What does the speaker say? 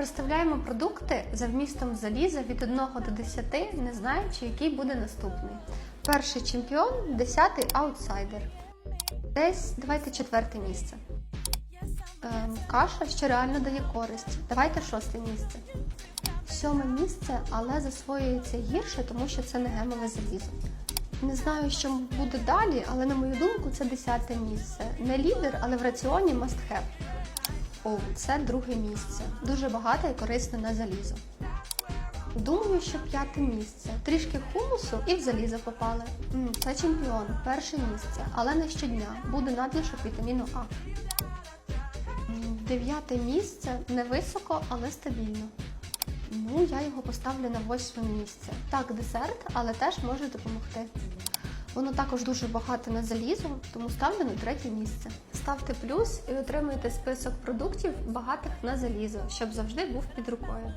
Розставляємо продукти за вмістом заліза від 1 до 10, не знаючи, який буде наступний. Перший чемпіон, десятий аутсайдер. Десь давайте четверте місце. Ем, каша, що реально дає користь. Давайте шосте місце. Сьоме місце, але засвоюється гірше, тому що це не гемове залізо. Не знаю, що буде далі, але на мою думку, це десяте місце. Не лідер, але в раціоні must have. О, це друге місце. Дуже багате і корисне на залізо. Думаю, що п'яте місце. Трішки хумусу і в залізо попали. М, Це чемпіон, перше місце, але не щодня. Буде надлишок вітаміну А. Дев'яте місце невисоко, але стабільно. Ну, я його поставлю на восьме місце. Так, десерт, але теж може допомогти. Воно також дуже багато на залізо, тому ставлю на третє місце. Ставте плюс і отримуйте список продуктів багатих на залізо, щоб завжди був під рукою.